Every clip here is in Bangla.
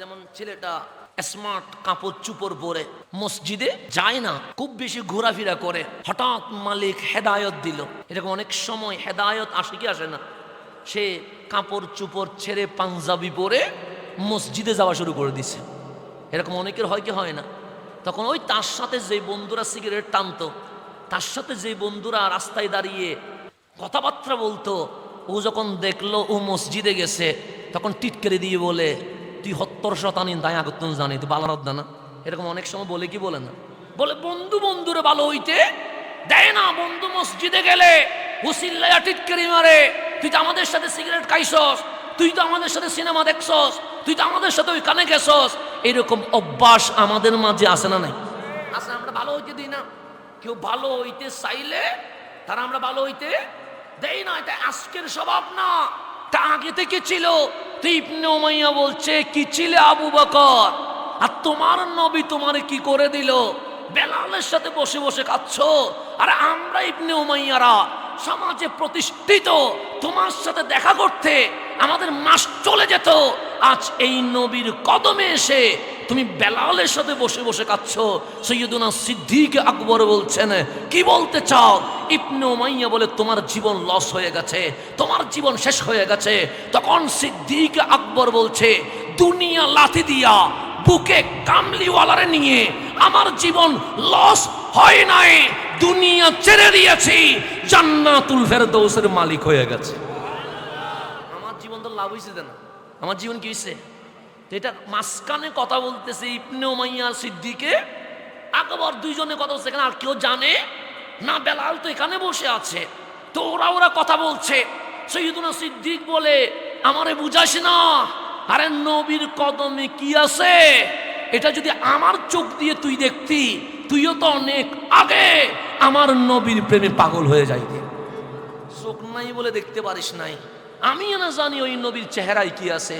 যেমন ছেলেটা স্মার্ট কাপড় চুপড় পরে মসজিদে যায় না, খুব বেশি ঘোরাফেরা করে। হঠাৎ মালিক হেদায়ত দিল। এরকম অনেক সময় হেদায়ত আসে কি আসে না? সে কাপড় চুপড় ছেড়ে পাঞ্জাবি পরে মসজিদে যাওয়া শুরু করে দিছে। এরকম অনেকের হয় কি হয় না? তখন ওই তার সাথে যে বন্ধুরা সিগারেট টানতো, তার সাথে যে বন্ধুরা রাস্তায় দাঁড়িয়ে কথাবার্তা বলতো, ও যখন দেখল ও মসজিদে গেছে, তখন টিটকেরে দিয়ে বলে তুই হত্তর শতানি দায় আগতন জানি তুই বালারত না। এরকম অনেক সময় বলে, কি বলে না? বলে, বন্ধু বন্ধুরে ভালো হইতে দেয় না, বন্ধু মসজিদে গেলে হুসিল্লায়া টিটকেরি মারে, তুই তো আমাদের সাথে সিগারেট খাইছস, তুই তো আমাদের সাথে সিনেমা দেখছস, তুই তো আমাদের সাথে ওই কানে গেছস। এরকম অভ্যাস আমাদের মাঝে আসে না নাই? আসলে আমরা ভালো হইতে দিই না। কেউ ভালো হইতে চাইলে তারা আমরা ভালো হইতে দেই না, এটা আজকের স্বভাব না। তা আগে থেকে ছিল। তুই ইবনে উমাইয়া বলছে, কি ছিলে আবু বকর? আর তোমার নবী তোমার কি করে দিল? বেলালের সাথে বসে বসে খাচ্ছ? আর আমরা ইবনে উমাইয়ারা সমাজে প্রতিষ্ঠিত, তোমার সাথে দেখা করতে আমাদের মাস চলে যেত। আজ এই নবীর কদমে এসে তুমি বেলালের সাথে বসে বসে কাচ্ছ সৈয়দুনা সিদ্দিক আকবর বলছেন, কি বলতে চাও? ইবনে উমাইয়া বলে, তোমার জীবন লস হয়ে গেছে, তোমার জীবন শেষ হয়ে গেছে। তখন সিদ্দিক আকবর বলছে, দুনিয়া লাথি দিয়া, বুকে কামলিওয়ালারে নিয়ে আমার জীবন লস হয় নাই। দুনিয়া ছেড়ে দিয়েছি, জান্নাতুল ফেরদৌসের মালিক হয়ে গেছে। আমার জীবন তো লাভ হয়েছে না আমার জীবন কি হয়েছে এটা মাঝখানে কথা বলতেছে ইবনে উমাইয়া সিদ্দিকে। আকবর দুইজনে কথা বলছে, এখানে আর কেউ জানে না, বেলাল তো এখানে বসে আছে। তো ওরা ওরা কথা বলছে। সৈয়দুনা সিদ্দিক বলে, আমারে বুঝাস না। আরে নবীর কদমে কি আছে? এটা যদি আমার চোখ দিয়ে তুই দেখতি, তুইও তো অনেক আগে আমার নবীর প্রেমে পাগল হয়ে যাইতি। চোখ নাই বলে দেখতে পারিস নাই। আমি না জানি ওই নবীর চেহারায় কি আছে।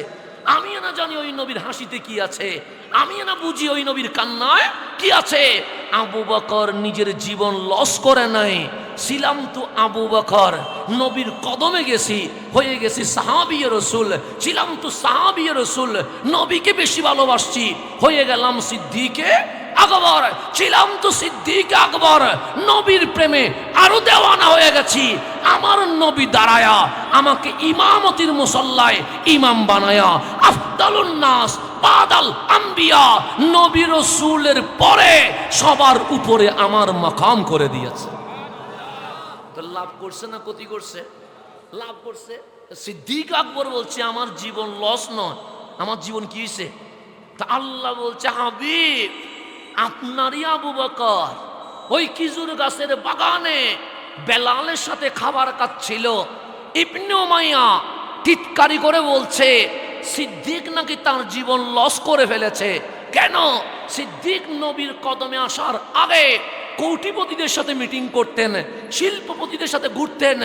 আমি না জানি ওই নবীর হাসিতে কি আছে। আমি না বুঝি ওই নবীর কান্নায় কি আছে। আবু বকর নিজের জীবন লস করে নাই। ছিলাম তো আবু বকর, নবীর কদমে গেছি, হয়ে গেছি সাহাবিয়ে রসুল। ছিলাম তো সাহাবিয়ে রসুল, নবীকে বেশি ভালোবাসছি। হয়ে গেলাম সিদ্দিকে আকবর, ছিলাম তো সিদ্দিক আকবর, নবীর প্রেমে আরও দেওয়ানা হয়ে গেছি। আমার নবী দাঁড়ায়া, আমাকে ইমামতির মুসল্লায় ইমাম বানায়া আফদালুন নাস বাদাল আম্বিয়া, নবী রসুলের পরে সবার উপরে আমার মাকাম করে দিয়েছে। তো লাভ করছে না ক্ষতি করছে? লাভ করছে? সিদ্দিক আকবর বলছে, আমার জীবন লস নয়। আমার জীবন কি হয়েছে তা আল্লাহ বলছে, হাবিব, আপনারই আবু বকর ওই কিজুর গাছের বাগানে বেলালের সাথে খাবার কাচ্ছিল ইবনে উমাইয়া টিটকারি করে বলছে, সিদ্দিক নাকি তার জীবন লস করে ফেলেছে? কেন? সিদ্দিক নবীর কদমে আসার আগে কৌটিপতিদের সাথে মিটিং করতেন, শিল্পপতিদের সাথে ঘুরতেন।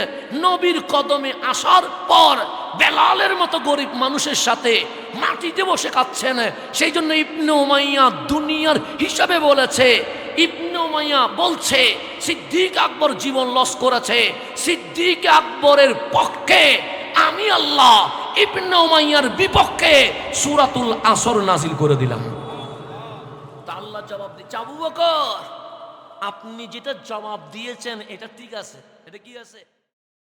নবীর কদমে আসার পর বেলালের মতো গরিব মানুষের সাথে মাটিতে বসে কাচ্ছেন সেই জন্য ইবনে উমাইয়া দুনিয়ার হিসাবে বলেছে, ইবনে উমাইয়া বলছে, সিদ্দিক আকবর জীবন লস করেছে। সিদ্দিক আকবরের পক্ষে আমি আল্লাহ ইবনে উমাইয়ার বিপক্ষে সুরাতুল আসর নাজিল করে দিলাম। আল্লাহ জবাব দিচ্ছে, আবু বকর, আপনি যেটা জবাব দিয়েছেন, এটা ঠিক আছে। এটা কি আছে?